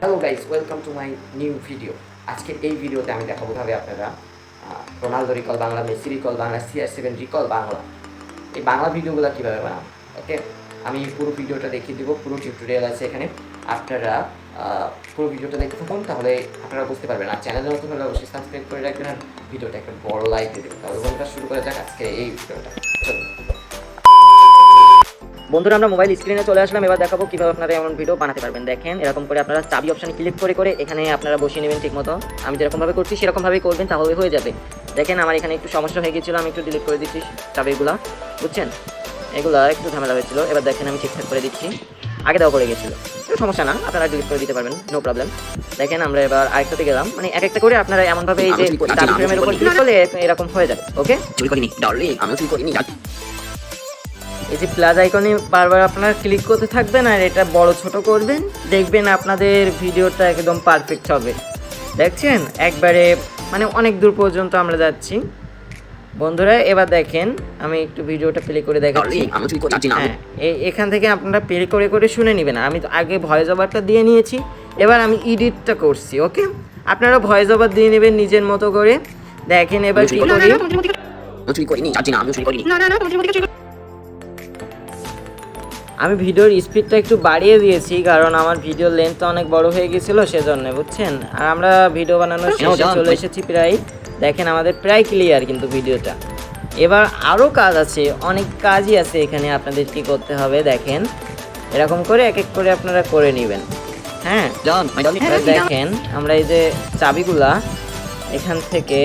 Hello guys welcome to my new video আজকের এই ভিডিওতে আমি দেখাবো ভাবে আপনারা Ronaldo recall Bangla, Messi recall Bangla CR seven recall Bangla. এই বাংলা ভিডিওগুলো কীভাবে বানাবো? ওকে আমি পুরো ভিডিওটা দেখিয়ে দেবো, পুরো টিউটোরিয়াল আছে এখানে। আপনারা পুরো ভিডিওটা দেখতে থাকুন, তাহলে আপনারা বুঝতে পারবেন। আর চ্যানেলে নতুন হলে অবশ্যই সাবস্ক্রাইব করে রাখবেন, আর ভিডিওটা একটা বড় লাইক দিয়ে দেবেন। তাহলে শুরু করা যাক আজকে এই ভিডিওটা চলুন। বন্ধুরা আমরা মোবাইল স্ক্রিনে চলে আসলাম। এবার দেখাবো কীভাবে আপনারা এমন ভিডিও বানাতে পারবেন। দেখেন এরকম করে আপনারা চাবি অপশন ক্লিক করে করে এখানে আপনারা বসিয়ে নেবেন ঠিকমতো। আমি যেরকমভাবে করছি সেরকমভাবেই করবেন তাহলে হয়ে যাবে। দেখেন আমার এখানে একটু সমস্যা হয়ে গেছিল আমি একটু ডিলিট করে দিচ্ছি চাবিগুলা। বুঝছেন? এগুলা একটু ঝামেলা হয়েছিল। এবার দেখেন আমি ঠিকঠাক করে দিচ্ছি। আগে দেওয়া করে গেছিল। সমস্যা না আপনারা ডিলিট করে দিতে পারবেন নো প্রবলেম দেখেন আমরা এবার আরেকটাতে গেলাম। মানে এক একটা করে আপনারা এমনভাবে এই যে ফ্রেমের উপর ক্লিক করলে এরকম হয়ে যাবে ওকে চুরি করিনি ডার্লিং আমিও চুরি করিনি এই যে প্লাস আইকনে বারবার আপনারা ক্লিক করতে থাকবেন আর এটা বড় ছোট করবেন দেখবেন আপনাদের ভিডিওটা একদম পারফেক্ট হবে। দেখছেন? একবারে মানে অনেক দূর পর্যন্ত আমরা যাচ্ছি। বন্ধুরা এবার দেখেন আমি একটু ভিডিওটা প্লে করে দেখাচ্ছি। হ্যাঁ এ- এখান থেকে আপনারা প্লে করে করে শুনে নেবেন। আমি তো আগে ভয়েস ওভারটা দিয়ে নিয়েছি। এবার আমি এডিটটা করছি ওকে আপনারা ভয়েস ওভার দিয়ে নেবেন নিজের মতো করে। দেখেন এবার কি করি। আমি ভিডিওর স্পিডটা একটু বাড়িয়ে দিয়েছি কারণ আমার ভিডিও লেন্থটা অনেক বড় হয়ে গেছিল সেজন্য বুঝছেন? আর আমরা ভিডিও বানানোর শেষে চলে এসেছি প্রায় দেখেন আমাদের প্রায় ক্লিয়ার কিন্তু ভিডিওটা। এবার আরও কাজ আছে অনেক কাজই আছে এখানে আপনাদের কি করতে হবে দেখেন। এরকম করে এক এক করে আপনারা করে নেবেন হ্যাঁ? দেখেন আমরা এই যে চাবিগুলা এখান থেকে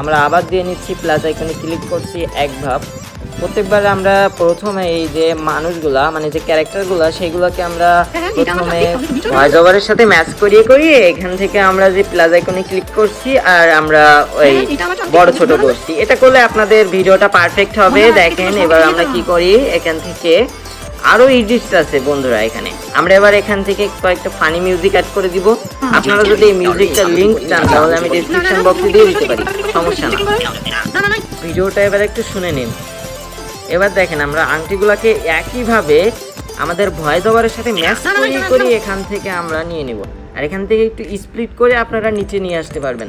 আমরা আবার দিয়ে নিচ্ছি প্লাস আইকনে ক্লিক করছি এক ভাব। প্রত্যেকবার আমরা প্রথমে এই যে মানুষগুলা মানে যে ক্যারেক্টারগুলা সেইগুলোকে আমরা প্রথমে ভয়েস ওভারের সাথে ম্যাচ করিয়ে করিয়ে এখান থেকে আমরা যে প্লাস আইকনে ক্লিক করছি আর আমরা ওই বড় ছোট করছি। এটা করলে আপনাদের ভিডিওটা পারফেক্ট হবে। দেখেন এবার আমরা কি করি? এখান থেকে আরও ইডিটস আছে বন্ধুরা এখানে। আমরা এবার এখান থেকে কয়েকটা ফানি মিউজিক অ্যাড করে দিব। আপনারা যদি এই মিউজিকটা লিংক চান তাহলে আমি ডেসক্রিপশন বক্সে দিয়ে দিতে পারি। সমস্যা না। ভিডিওটা এবার একটু শুনে নিন। এবার দেখেন আমরা আংটিগুলোকে একইভাবে আমাদের ভয়েস ওভারের সাথে ম্যাচ করিয়ে করি এখান থেকে আমরা নিয়ে নিব। আর এখান থেকে একটু স্প্লিট করে আপনারা নিচে নিয়ে আসতে পারবেন।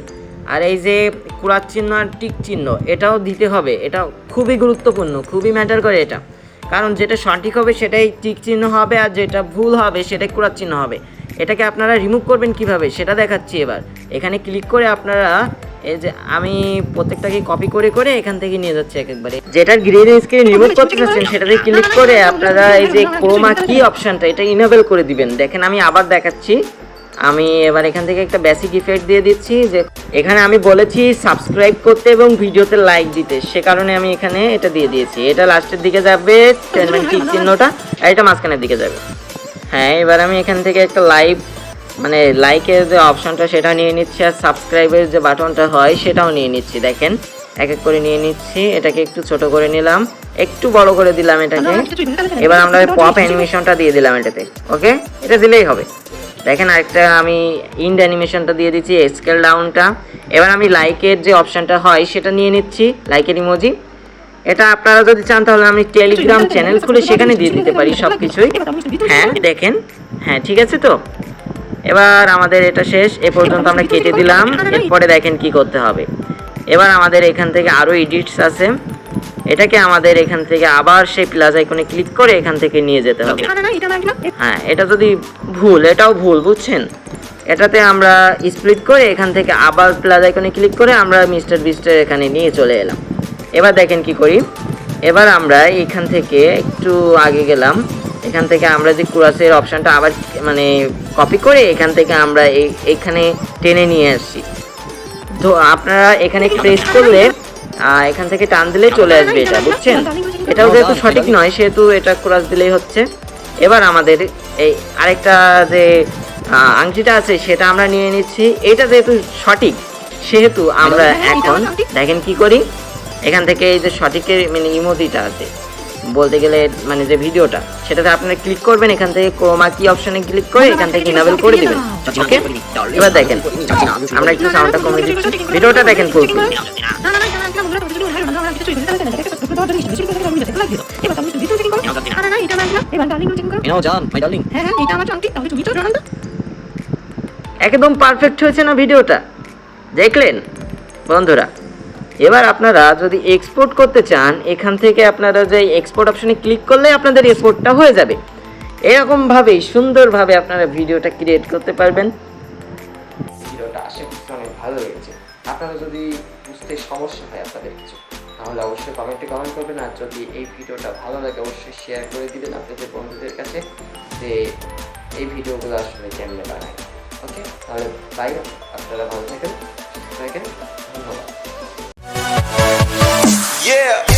আর এই যে কুড়ার চিহ্ন আর টিক চিহ্ন এটাও দিতে হবে। এটা খুবই গুরুত্বপূর্ণ খুবই ম্যাটার করে এটা। কারণ যেটা সঠিক হবে সেটাই টিক চিহ্ন হবে আর যেটা ভুল হবে সেটাই কুড়ার চিহ্ন হবে। এটাকে আপনারা রিমুভ করবেন কীভাবে সেটা দেখাচ্ছি এবার। এখানে ক্লিক করে আপনারা এই যে আমি প্রত্যেকটাকে কপি করে করে এখান থেকে নিয়ে যাচ্ছি এক একবারে যেটার গ্রিন স্ক্রিন রিমুভ করতে চাচ্ছেন সেটাতে ক্লিক করে আপনারা এই যে ক্রোমা কি অপশনটা এটা ইনেবল করে দিবেন। দেখেন আমি আবার দেখাচ্ছি। আমি এবার এখান থেকে একটা বেসিক ইফেক্ট দিয়ে দিচ্ছি যে এখানে আমি বলেছি সাবস্ক্রাইব করতে এবং ভিডিওতে লাইক দিতে। সে কারণে আমি এখানে এটা দিয়ে দিয়েছি। এটা লাস্টের দিকে যাবে চিহ্নটা আর এটা মাঝখানের দিকে যাবে। হ্যাঁ এবার আমি এখান থেকে একটা লাইভ মানে লাইকের যে অপশনটা সেটা নিয়ে নিচ্ছি আর সাবস্ক্রাইবের যে বাটনটা হয় সেটাও নিয়ে নিচ্ছি দেখেন। এক এক করে নিয়ে নিচ্ছি এটাকে একটু ছোট করে নিলাম। একটু বড় করে দিলাম এটাকে। এবার আমরা পপ অ্যানিমেশনটা দিয়ে দিলাম এটাতে ওকে এটা দিলেই হবে। দেখেন আরেকটা আমি ইন্ড অ্যানিমেশনটা দিয়ে দিচ্ছি স্কেল ডাউনটা এবার আমি লাইকের যে অপশনটা হয় সেটা নিয়ে নিচ্ছি লাইকের ইমোজি এটা আপনারা যদি চান তাহলে আমি টেলিগ্রাম চ্যানেল খুলে সেখানে দিয়ে দিতে পারি সব কিছুই হ্যাঁ দেখেন। হ্যাঁ ঠিক আছে তো? এবার আমাদের এটা শেষ এ পর্যন্ত আমরা কেটে দিলাম এরপরে দেখেন কি করতে হবে। এবার আমাদের এখান থেকে আরও এডিটস আছে। এটাকে আমাদের এখান থেকে আবার সেই প্লাস আইকনে ক্লিক করে এখান থেকে নিয়ে যেতে হবে। হ্যাঁ এটা যদি ভুল এটাও ভুল বুঝছেন? এটাতে আমরা স্প্লিট করে এখান থেকে আবার প্লাস আইকনে ক্লিক করে আমরা মিস্টার বিস্টার এখানে নিয়ে চলে এলাম। এবার দেখেন কি করি। এবার আমরা এখান থেকে একটু আগে গেলাম। এখান থেকে আমরা যে কুরাসের অপশনটা আবার মানে কপি করে এখান থেকে আমরা এই এখানে টেনে নিয়ে আসছি তো আপনারা এখানে প্রেস করলে আহ, এখান থেকে টান দিলেই চলে আসবে এটা বুঝছেন? এটাও যেহেতু সঠিক নয় সেহেতু এটা ক্রাস দিলেই হচ্ছে। এবার আমাদের এই আরেকটা যে আংটিটা আছে সেটা আমরা নিয়ে নিচ্ছি। এটা যেহেতু সঠিক সেহেতু আমরা এখন দেখেন কি করি। এখান থেকে এই যে সঠিকের মানে ইমোজিটা আছে। বলতে গেলে মানে যে ভিডিওটা সেটাতে আপনারা ক্লিক করবেন এখান থেকে ক্রোমা কি অপশনে ক্লিক করে এখান থেকে ইনাবেল করে দিবেন। ওকে এবার দেখেন আমরা একটু সাউন্ডটা কমে দিচ্ছি। ভিডিওটা দেখেন তো রোনালদো একদম পারফেক্ট হয়েছে না ভিডিওটা? দেখলেন বন্ধুরা? এবার আপনারা যদি এক্সপোর্ট করতে চান, এখান থেকে আপনারা যে এক্সপোর্ট অপশনে ক্লিক করলে আপনাদের এক্সপোর্টটা হয়ে যাবে। এরকমভাবেই, সুন্দরভাবে আপনারা ভিডিওটা ক্রিয়েট করতে পারবেন। ভিডিওটা আশা করছি অনেক ভালো লেগেছে। আপনারা যদি বুঝতে সমস্যা হয় আপনাদের কিছু, তাহলে অবশ্যই কমেন্টে কমেন্ট করবেন। আর যদি এই ভিডিওটা ভালো লাগে, অবশ্যই শেয়ার করে দিবেন আপনাদের বন্ধুদের কাছে, যে এই ভিডিওগুলো আসলে কেমনে বানায়। ওকে তাহলে বাই আপনারা ভালো থাকেন থাকেন, ধন্যবাদ। Yeah.